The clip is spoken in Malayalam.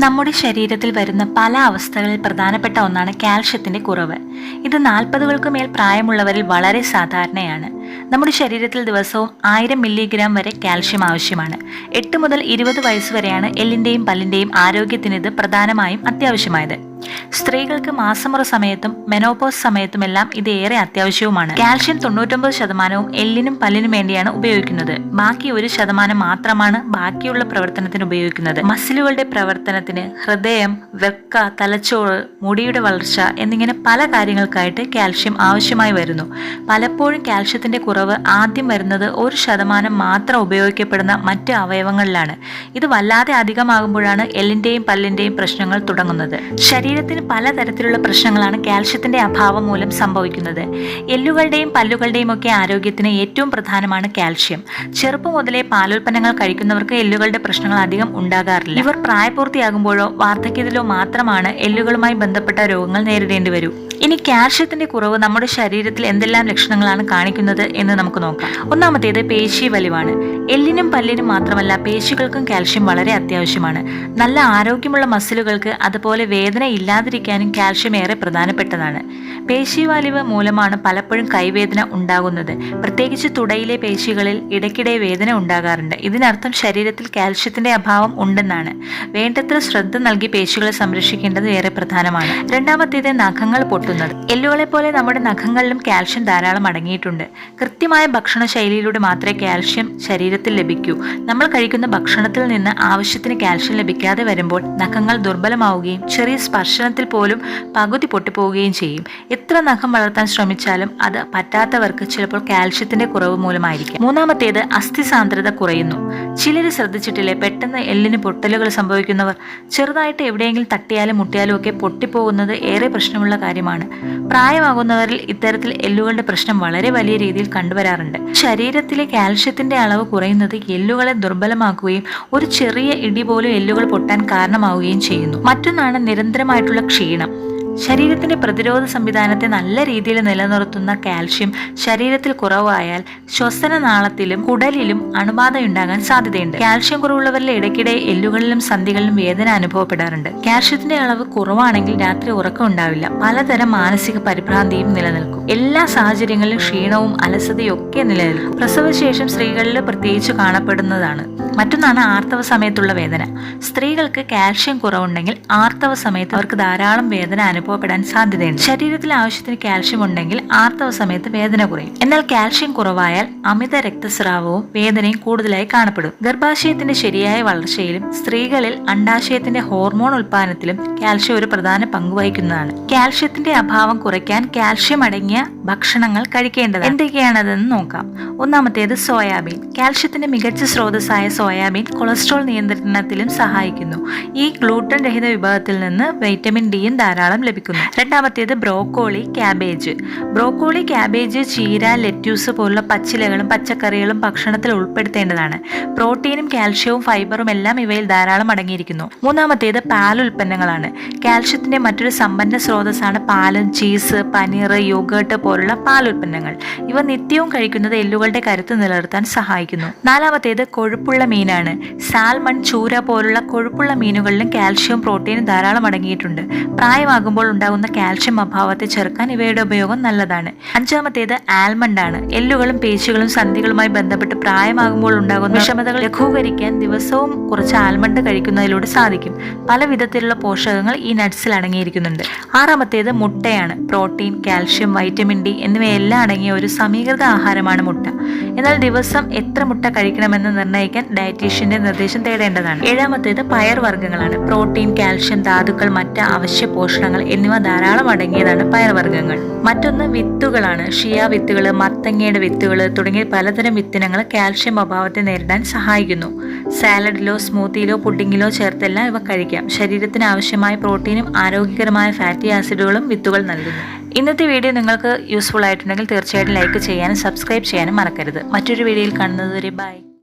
നമ്മുടെ ശരീരത്തിൽ വരുന്ന പല അവസ്ഥകളിൽ പ്രധാനപ്പെട്ട ഒന്നാണ് കാൽഷ്യത്തിന്റെ കുറവ്. ഇത് നാൽപ്പതുകൾക്ക് മേൽ പ്രായമുള്ളവരിൽ വളരെ സാധാരണയാണ്. നമ്മുടെ ശരീരത്തിൽ ദിവസവും ആയിരം മില്ലിഗ്രാം വരെ കാൽഷ്യം ആവശ്യമാണ്. എട്ട് മുതൽ ഇരുപത് വയസ്സ് വരെയാണ് എല്ലിന്റെയും പല്ലിന്റെയും ആരോഗ്യത്തിന് ഇത് പ്രധാനമായും അത്യാവശ്യമായത്. സ്ത്രീകൾക്ക് മാസമുറ സമയത്തും മെനോപോസ് സമയത്തുമെല്ലാം ഇത് ഏറെ അത്യാവശ്യവുമാണ്. കാൽഷ്യം തൊണ്ണൂറ്റൊമ്പത് ശതമാനവും എല്ലിനും പല്ലിനും വേണ്ടിയാണ് ഉപയോഗിക്കുന്നത്. ബാക്കി ഒരു ശതമാനം മാത്രമാണ് ബാക്കിയുള്ള പ്രവർത്തനത്തിന് ഉപയോഗിക്കുന്നത്. മസിലുകളുടെ പ്രവർത്തനത്തിന് ഹൃദയം വെക്ക തലച്ചോറ് മുടിയുടെ വളർച്ച എന്നിങ്ങനെ പല കാര്യങ്ങൾക്കായിട്ട് കാൽഷ്യം ആവശ്യമായി വരുന്നു. പലപ്പോഴും കാൽഷ്യത്തിന്റെ കുറവ് ആദ്യം വരുന്നത് ഒരു ശതമാനം മാത്രം ഉപയോഗിക്കപ്പെടുന്ന മറ്റ് അവയവങ്ങളിലാണ്. ഇത് വല്ലാതെ അധികമാകുമ്പോഴാണ് എല്ലിന്റെയും പല്ലിന്റെയും പ്രശ്നങ്ങൾ തുടങ്ങുന്നത്. ശരീരത്തിന് പലതരത്തിലുള്ള പ്രശ്നങ്ങളാണ് കാൽഷ്യത്തിന്റെ അഭാവം മൂലം സംഭവിക്കുന്നത്. എല്ലുകളുടെയും പല്ലുകളുടെയും ഒക്കെ ആരോഗ്യത്തിന് ഏറ്റവും പ്രധാനമാണ് കാൽഷ്യം. ചെറുപ്പം മുതലേ പാലുൽപ്പന്നങ്ങൾ കഴിക്കുന്നവർക്ക് എല്ലുകളുടെ പ്രശ്നങ്ങൾ അധികം ഉണ്ടാകാറില്ല. ഇവർ പ്രായപൂർത്തിയാകുമ്പോഴോ വാർദ്ധക്യത്തിലോ മാത്രമാണ് എല്ലുകളുമായി ബന്ധപ്പെട്ട രോഗങ്ങൾ നേരിടേണ്ടി വരൂ. ഇനി കാൽഷ്യത്തിന്റെ കുറവ് നമ്മുടെ ശരീരത്തിൽ എന്തെല്ലാം ലക്ഷണങ്ങളാണ് കാണിക്കുന്നത് എന്ന് നമുക്ക് നോക്കാം. ഒന്നാമത്തേത് പേശി വലിവാണ്. എല്ലിനും പല്ലിനും മാത്രമല്ല പേശികൾക്കും കാൽഷ്യം വളരെ അത്യാവശ്യമാണ്. നല്ല ആരോഗ്യമുള്ള മസിലുകൾക്ക് അതുപോലെ വേദന ഇല്ലാതിരിക്കാനും കാൽഷ്യം ഏറെ പ്രധാനപ്പെട്ടതാണ്. പേശിവാലിവ് മൂലമാണ് പലപ്പോഴും കൈവേദന ഉണ്ടാകുന്നത്. പ്രത്യേകിച്ച് തുടയിലെ പേശികളിൽ ഇടയ്ക്കിടെ വേദന ഉണ്ടാകാറുണ്ട്. ഇതിനർത്ഥം ശരീരത്തിൽ കാൽഷ്യത്തിന്റെ അഭാവം ഉണ്ടെന്നാണ്. വേണ്ടത്ര ശ്രദ്ധ നൽകി പേശികളെ സംരക്ഷിക്കേണ്ടത് ഏറെ പ്രധാനമാണ്. രണ്ടാമത്തേത് നഖങ്ങൾ പൊട്ടുന്നത്. എല്ലുകളെ പോലെ നമ്മുടെ നഖങ്ങളിലും കാൽഷ്യം ധാരാളം അടങ്ങിയിട്ടുണ്ട്. കൃത്യമായ ഭക്ഷണ ശൈലിയിലൂടെ മാത്രമേ കാൽഷ്യം ശരീരത്തിൽ ലഭിക്കൂ. നമ്മൾ കഴിക്കുന്ന ഭക്ഷണത്തിൽ നിന്ന് ആവശ്യത്തിന് കാൽഷ്യം ലഭിക്കാതെ വരുമ്പോൾ നഖങ്ങൾ ദുർബലമാവുകയും ചെറിയ സ്പർശനത്തിൽ പോലും പകുതി പൊട്ടിപ്പോവുകയും ചെയ്യും. എത്ര നഖം വളർത്താൻ ശ്രമിച്ചാലും അത് പറ്റാത്തവർക്ക് ചിലപ്പോൾ കാൽഷ്യത്തിന്റെ കുറവ് മൂലമായിരിക്കും. മൂന്നാമത്തേത് അസ്ഥി സാന്ദ്രത കുറയുന്നു. ചിലർ ശ്രദ്ധിച്ചിട്ടില്ലേ പെട്ടെന്ന് എല്ലിന് പൊട്ടലുകൾ സംഭവിക്കുന്നവർ. ചെറുതായിട്ട് എവിടെയെങ്കിലും തട്ടിയാലും മുട്ടിയാലും ഒക്കെ പൊട്ടിപ്പോകുന്നത് ഏറെ പ്രശ്നമുള്ള കാര്യമാണ്. പ്രായമാകുന്നവരിൽ ഇത്തരത്തിൽ എല്ലുകളുടെ പ്രശ്നം വളരെ വലിയ രീതിയിൽ കണ്ടുവരാറുണ്ട്. ശരീരത്തിലെ കാൽഷ്യത്തിന്റെ അളവ് കുറയുന്നത് എല്ലുകളെ ദുർബലമാക്കുകയും ഒരു ചെറിയ ഇടി പോലും എല്ലുകൾ പൊട്ടാൻ കാരണമാവുകയും ചെയ്യുന്നു. മറ്റൊന്നാണ് നിരന്തരമായിട്ടുള്ള ക്ഷീണം. ശരീരത്തിന്റെ പ്രതിരോധ സംവിധാനത്തെ നല്ല രീതിയിൽ നിലനിർത്തുന്ന കാൽഷ്യം ശരീരത്തിൽ കുറവായാൽ ശ്വസന നാളത്തിലും കുടലിലും അണുബാധയുണ്ടാകാൻ സാധ്യതയുണ്ട്. കാൽഷ്യം കുറവുള്ളവരിലെ ഇടയ്ക്കിടെ എല്ലുകളിലും സന്ധികളിലും വേദന അനുഭവപ്പെടാറുണ്ട്. കാൽഷ്യത്തിന്റെ അളവ് കുറവാണെങ്കിൽ രാത്രി ഉറക്കം ഉണ്ടാവില്ല. പലതരം മാനസിക പരിഭ്രാന്തിയും നിലനിൽക്കും. എല്ലാ സാഹചര്യങ്ങളിലും ക്ഷീണവും അലസതയും ഒക്കെ നിലനിൽക്കും. പ്രസവശേഷം സ്ത്രീകളിൽ പ്രത്യേകിച്ച് കാണപ്പെടുന്നതാണ്. മറ്റൊന്നാണ് ആർത്തവ സമയത്തുള്ള വേദന. സ്ത്രീകൾക്ക് കാൽഷ്യം കുറവുണ്ടെങ്കിൽ ആർത്തവ സമയത്ത് അവർക്ക് ധാരാളം വേദന അനുഭവപ്പെടാൻ സാധ്യതയുണ്ട്. ശരീരത്തിൽ ആവശ്യത്തിന് കാൽഷ്യം ഉണ്ടെങ്കിൽ ആർത്തവ സമയത്ത് വേദന കുറയും. എന്നാൽ കാൽഷ്യം കുറവായാൽ അമിത രക്തസ്രാവവും വേദനയും കൂടുതലായി കാണപ്പെടും. ഗർഭാശയത്തിന്റെ ശരിയായ വളർച്ചയിലും സ്ത്രീകളിൽ അണ്ടാശയത്തിന്റെ ഹോർമോൺ ഉൽപാദനത്തിലും കാൽഷ്യം ഒരു പ്രധാന പങ്ക് വഹിക്കുന്നതാണ്. കാൽഷ്യത്തിന്റെ അഭാവം കുറയ്ക്കാൻ കാൽഷ്യം അടങ്ങിയ ഭക്ഷണങ്ങൾ കഴിക്കേണ്ടത് എന്തൊക്കെയാണതെന്ന് നോക്കാം. ഒന്നാമത്തേത് സോയാബീൻ. കാൽഷ്യത്തിന്റെ മികച്ച സ്രോതസ്സായ സോയാബീൻ കൊളസ്ട്രോൾ നിയന്ത്രണത്തിലും സഹായിക്കുന്നു. ഈ ഗ്ലൂട്ടൻ രഹിത വിഭാഗത്തിൽ നിന്ന് വൈറ്റമിൻ ഡിയും ധാരാളം ലഭിക്കുന്നു. രണ്ടാമത്തേത് ബ്രോക്കോളി ക്യാബേജ്. ബ്രോക്കോളി ക്യാബേജ് ചീര ലെറ്റ്യൂസ് പോലുള്ള പച്ചിലകളും പച്ചക്കറികളും ഭക്ഷണത്തിൽ ഉൾപ്പെടുത്തേണ്ടതാണ്. പ്രോട്ടീനും കാൽഷ്യവും ഫൈബറും എല്ലാം ഇവയിൽ ധാരാളം അടങ്ങിയിരിക്കുന്നു. മൂന്നാമത്തേത് പാൽ ഉൽപ്പന്നങ്ങളാണ്. കാൽഷ്യത്തിന്റെ മറ്റൊരു സമ്പന്ന സ്രോതസ്സാണ് പാലും ചീസ് പനീർ യോഗേർട്ട് പോലുള്ള പാൽ ഉൽപ്പന്നങ്ങൾ. ഇവ നിത്യവും കഴിക്കുന്നത് എല്ലുകളുടെ കരുത്ത് നിലനിർത്താൻ സഹായിക്കുന്നു. നാലാമത്തേത് കൊഴുപ്പുള്ള മീനാണ്. സാൽമൺ ചൂര പോലുള്ള കൊഴുപ്പുള്ള മീനുകളിലും കാൽഷ്യവും പ്രോട്ടീനും ധാരാളം അടങ്ങിയിട്ടുണ്ട്. പ്രായമാകുമ്പോൾ ഉണ്ടാകുന്ന കാൽഷ്യം അഭാവത്തെ ചെറുക്കാൻ ഇവയുടെ ഉപയോഗം നല്ലതാണ്. അഞ്ചാമത്തേത് ആൽമണ്ട് ആണ് എല്ലുകളും പേശികളും സന്ധികളുമായി ബന്ധപ്പെട്ട് പ്രായമാകുമ്പോൾ ഉണ്ടാകുന്ന വിഷമതകൾ ലഘൂകരിക്കാൻ ദിവസവും കുറച്ച് ആൽമണ്ട് കഴിക്കുന്നതിലൂടെ സാധിക്കും. പല വിധത്തിലുള്ള പോഷകങ്ങൾ ഈ നട്ട്സിൽ അടങ്ങിയിരിക്കുന്നുണ്ട്. ആറാമത്തേത് മുട്ടയാണ്. പ്രോട്ടീൻ കാൽഷ്യം വൈറ്റമിൻ ഡി എന്നിവയെല്ലാം അടങ്ങിയ ഒരു സമീകൃത ആഹാരമാണ് മുട്ട. എന്നാൽ ദിവസം എത്ര മുട്ട കഴിക്കണമെന്ന് നിർണയിക്കാൻ ഡയറ്റീഷ്യന്റെ നിർദ്ദേശം തേടേണ്ടതാണ്. ഏഴാമത്തേത് പയർ വർഗങ്ങളാണ്. പ്രോട്ടീൻ കാൽഷ്യം ധാതുക്കൾ മറ്റ് അവശ്യ പോഷണങ്ങൾ എന്നിവ ധാരാളം അടങ്ങിയതാണ് പയർവർഗങ്ങൾ മറ്റൊന്ന് വിത്തുകളാണ്. ഷിയ വിത്തുകൾ മത്തങ്ങയുടെ വിത്തുകൾ തുടങ്ങിയ പലതരം വിത്തിനങ്ങൾ കാൽഷ്യം അഭാവത്തെ നേരിടാൻ സഹായിക്കുന്നു. സാലഡിലോ സ്മൂത്തിയിലോ പുഡിങ്ങിലോ ചേർത്തെല്ലാം ഇവ കഴിക്കാം. ശരീരത്തിന് ആവശ്യമായ പ്രോട്ടീനും ആരോഗ്യകരമായ ഫാറ്റി ആസിഡുകളും വിത്തുകൾ നൽകുന്നു. ഇന്നത്തെ വീഡിയോ നിങ്ങൾക്ക് യൂസ്ഫുൾ ആയിട്ടുണ്ടെങ്കിൽ തീർച്ചയായിട്ടും ലൈക്ക് ചെയ്യാനും സബ്സ്ക്രൈബ് ചെയ്യാനും മറക്കരുത്. മറ്റൊരു വീഡിയോയിൽ കാണുന്നതുവരെ ബൈ.